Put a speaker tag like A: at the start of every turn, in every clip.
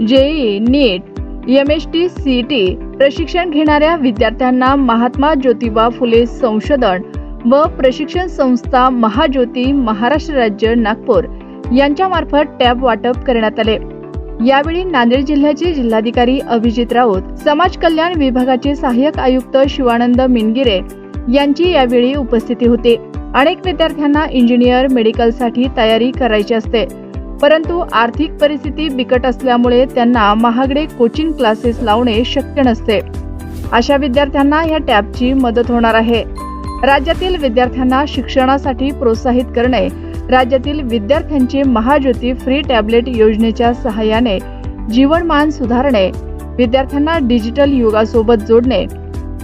A: JEE NEET M S T C T प्रशिक्षण घेणाऱ्या विद्यार्थ्यांना महात्मा ज्योतिबा फुले संशोधन व प्रशिक्षण संस्था महाज्योती महाराष्ट्र राज्य नागपूर यांच्यामार्फत टॅब वाटप करण्यात आले. यावेळी नांदेड जिल्ह्याचे जिल्हाधिकारी अभिजित राऊत समाज कल्याण विभागाचे सहाय्यक आयुक्त शिवानंद मिनगिरे यांची यावेळी उपस्थिती होती. अनेक विद्यार्थ्यांना इंजिनियर मेडिकलसाठी तयारी करायची असते. परंतु आर्थिक परिस्थिती बिकट असल्यामुळे त्यांना महागडे कोचिंग क्लासेस लावणे शक्य नसते. अशा विद्यार्थ्यांना या टॅबची मदत होणार आहे. राज्यातील विद्यार्थ्यांना शिक्षणासाठी प्रोत्साहित करणे राज्यातील विद्यार्थ्यांची महाज्योती फ्री टॅबलेट योजनेच्या सहाय्याने जीवनमान सुधारणे विद्यार्थ्यांना डिजिटल युगासोबत जोडणे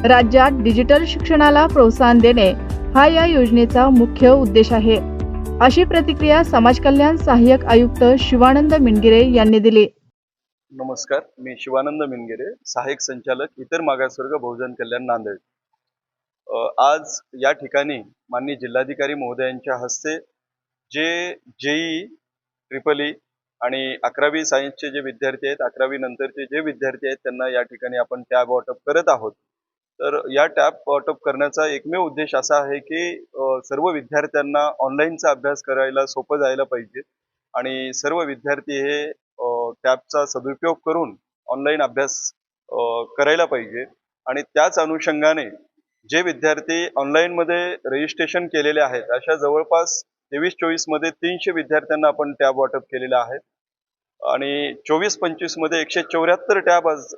A: राज्यात डिजिटल शिक्षणाला प्रोत्साहन देणे हा या योजनेचा मुख्य उद्देश आहे. अशी प्रतिक्रिया समाज कल्याण सहाय्यक आयुक्त शिवानंद मिनगिरे यांनी दिली.
B: नमस्कार मी शिवानंद मिनगिरे सहाय्यक संचालक इतर मागासवर्ग बहुजन कल्याण नांदेड. आज या ठिकाणी माननीय जिल्हाधिकारी महोदयांच्या हस्ते जे जेई ट्रिपल ई आणि अकरावी सायन्सचे जे विद्यार्थी आहेत अकरावी नंतरचे जे विद्यार्थी आहेत त्यांना या ठिकाणी आपण टॅब वॉटअप करत आहोत. तर या टॅब वाटप करण्याचा एकमेव उद्देश असा आहे की सर्व विद्यार्थ्यांना ऑनलाईनचा अभ्यास करायला सोपं जायला पाहिजे. आणि सर्व विद्यार्थी हे टॅबचा सदुपयोग करून ऑनलाईन अभ्यास करायला पाहिजे. आणि त्याच अनुषंगाने जे विद्यार्थी ऑनलाईनमध्ये रजिस्ट्रेशन केलेले आहेत अशा जवळपास तेवीस चोवीसमध्ये तीनशे विद्यार्थ्यांना आपण टॅब वाटप केलेलं आहे. आणि चोवीस पंचवीसमध्ये एकशे चौऱ्याहत्तर टॅब आज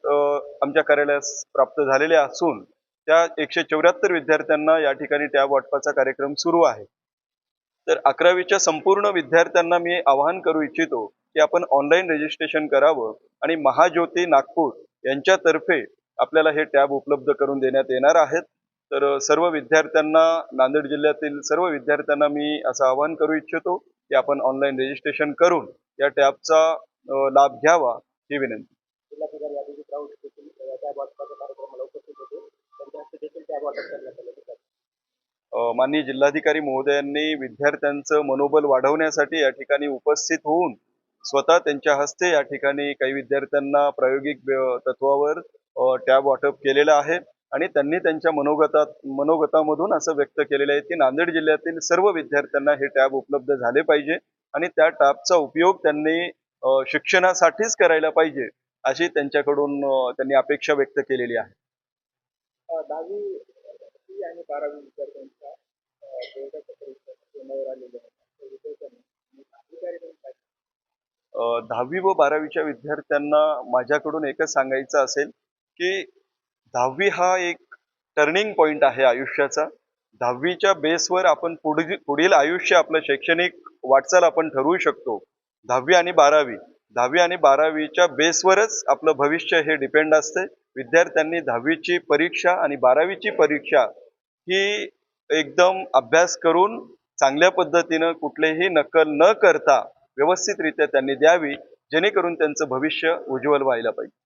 B: आमच्या कार्यालयास प्राप्त झालेल्या असून त्या एकशे चौऱ्याहत्तर विद्यार्थ्यांना या ठिकाणी टॅब वाटपाचा कार्यक्रम सुरू आहे. तर अकरावीच्या संपूर्ण विद्यार्थ्यांना मी आवाहन करू इच्छितो की आपण ऑनलाईन रजिस्ट्रेशन करावं आणि महाज्योती नागपूर यांच्यातर्फे आपल्याला हे टॅब उपलब्ध करून देण्यात येणार आहेत. तर सर्व विद्यार्थ्यांना नांदेड जिल्ह्यातील सर्व विद्यार्थ्यांना मी असं आवाहन करू इच्छितो की आपण ऑनलाईन रजिस्ट्रेशन करून या टॅबचा लाभ घ्यावा ही विनंती. माननीय जिल्हाधिकारी महोदयांनी विद्यार्थ्यांचं मनोबल वाढवण्यासाठी या ठिकाणी उपस्थित होऊन स्वतः त्यांच्या हस्ते या ठिकाणी काही विद्यार्थ्यांना प्रायोगिक तत्वावर टॅब वाटप केलेलं आहे आणि त्यांनी त्यांच्या मनोगतात मनोगतामधून असं व्यक्त केलेलं आहे की नांदेड जिल्ह्यातील सर्व विद्यार्थ्यांना हे टॅब उपलब्ध झाले पाहिजे आणि त्या टॅबचा उपयोग त्यांनी शिक्षणासाठीच करायला पाहिजे अशी त्यांच्याकडून त्यांनी अपेक्षा व्यक्त केलेली आहे.
C: दहावी वी आणि बारावी विद्यार्थ्यांच्या
B: दहावी व बारावीच्या विद्यार्थ्यांना माझ्याकडून एकच सांगायचं असेल की दहावी हा एक टर्निंग पॉइंट आहे आयुष्याचा. दहावीच्या बेसवर आपण पुढील पुढील आयुष्य आपलं शैक्षणिक वाटचाल आपण ठरवू शकतो. दहावी आणि बारावी. दहावी आणि बारावीच्या बेसवरच आपलं भविष्य हे डिपेंड असते विद्यार्थ्यांनी दहावीची परीक्षा आणि बारावीची परीक्षा ही एकदम अभ्यास करून चांगल्या पद्धतीनं कुठलेही नकल न करता व्यवस्थितरित्या त्यांनी द्यावी जेणेकरून त्यांचं भविष्य उज्ज्वल व्हायला पाहिजे.